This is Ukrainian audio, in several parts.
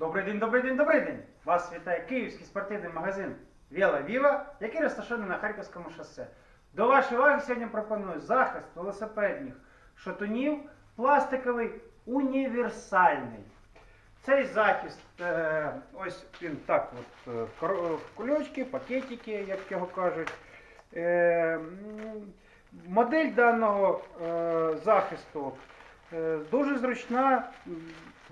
Добрий день, добрий день, добрий день! Вас вітає київський спортивний магазин Віла Віва, який розташований на Харківському шосе. До вашої уваги сьогодні пропоную захист велосипедних шатунів, пластиковий універсальний. Цей захист, е, ось він так, от, е, кульочки, пакетики, як його кажуть. Е, модель даного захисту дуже зручна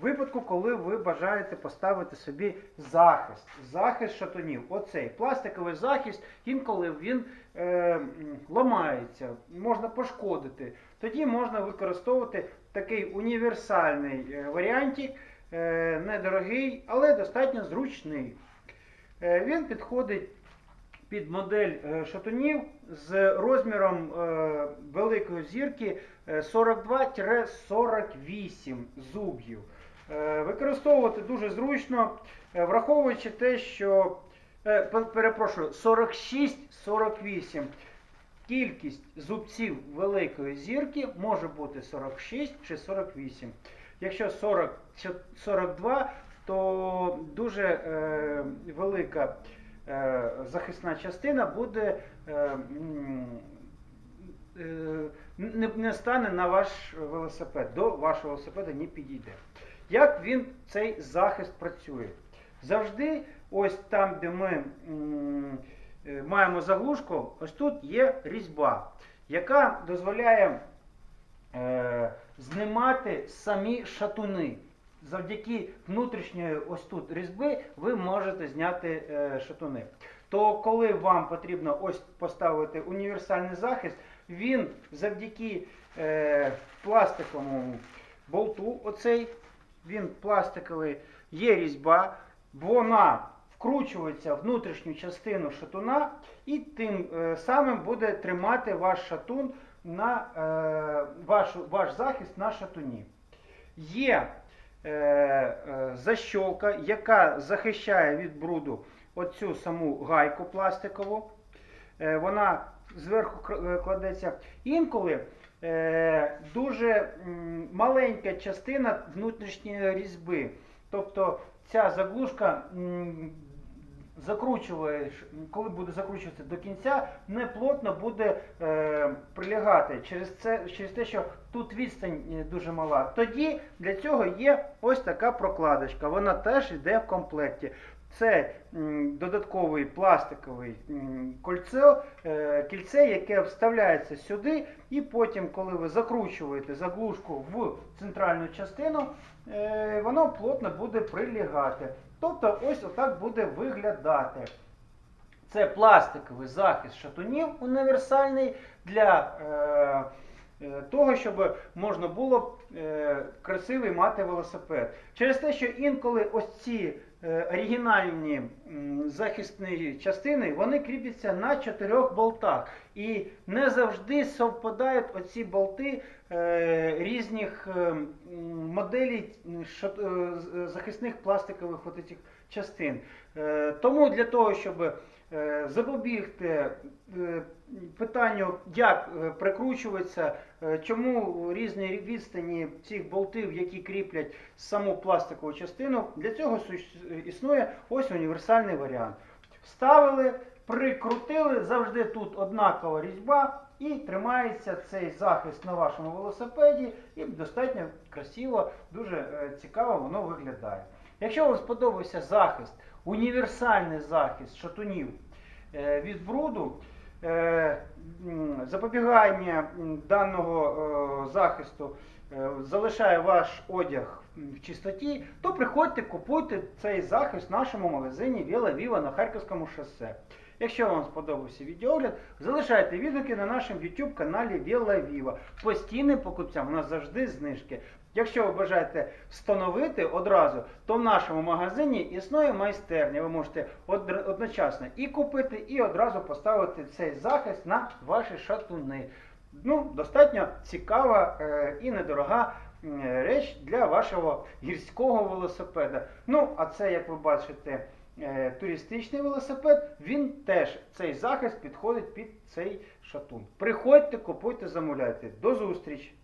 випадку, коли ви бажаєте поставити собі захист. Захист шатунів. Оцей пластиковий захист, інколи він е, ламається, можна пошкодити. Тоді можна використовувати такий універсальний е, варіантик, е, недорогий, але достатньо зручний. Е, Він підходить під модель е, шатунів з розміром е, великої зірки е, 42-48 зуб'їв. Е, Використовувати дуже зручно, е, враховуючи те, що е, перепрошую, 46-48. Кількість зубців великої зірки може бути 46 чи 48. Якщо 40, 42, то дуже е, велика е, захисна частина буде е, не, не стане на ваш велосипед, до вашого велосипеда не підійде. Як він цей захист працює? Завжди, ось там, де ми е, маємо заглушку, ось тут є різьба, яка дозволяє е, знімати самі шатуни. Завдяки внутрішньої ось тут різьби ви можете зняти е, шатуни. То коли вам потрібно ось поставити універсальний захист, він завдяки е, пластиковому болту, оцей, він пластиковий, є різьба, вона вкручується в внутрішню частину шатуна і тим е, самим буде тримати ваш шатун на е, ваш, ваш захист на шатуні. Є е, защолка, яка захищає від бруду оцю саму гайку пластикову. Вона зверху кладеться. Інколи дуже маленька частина внутрішньої різьби. Тобто ця заглушка м, закручуєш, коли буде закручуватися до кінця, не плотно буде е, прилягати через, це, через те, що тут відстань е, дуже мала. Тоді для цього є ось така прокладочка. Вона теж йде в комплекті. Це додатковий пластиковий м, кольце, е, кільце, яке вставляється сюди, і потім, коли ви закручуєте заглушку в центральну частину, е, воно плотно буде прилягати. Тобто ось отак буде виглядати. Це пластиковий захист шатунів універсальний для е, того, щоб можна було е, красивий мати велосипед. Через те, що інколи ось ці е, оригінальні захисні частини вони кріпляться на чотирьох болтах. І не завжди совпадають оці болти е, різних е, моделей е, захисних пластикових частин. Е, тому для того, щоб е, запобігти е, питанню, як е, прикручується, е, чому різні відстані цих болтів, які кріплять саму пластикову частину, для цього існує ось універсальний варіант. Вставили, прикрутили, завжди тут однакова різьба, і тримається цей захист на вашому велосипеді, і достатньо красиво, дуже е, цікаво воно виглядає. Якщо вам сподобався захист, універсальний захист шатунів е, від бруду, е, запобігання даного е, захисту залишає ваш одяг в чистоті, то приходьте, купуйте цей захист в нашому магазині Віла Віва на Харківському шосе. Якщо вам сподобався відеогляд, залишайте відгуки на нашому YouTube каналі Віла Віва. Постійним покупцям у нас завжди знижки. Якщо ви бажаєте встановити одразу, то в нашому магазині існує майстерня. Ви можете одночасно і купити, і одразу поставити цей захист на ваші шатуни. Ну, достатньо цікава е, і недорога реч для вашого гірського велосипеда. Ну, а це, як ви бачите, е, туристичний велосипед, він теж цей захист підходить під цей шатун. Приходьте, купуйте, замовляйте. До зустрічі!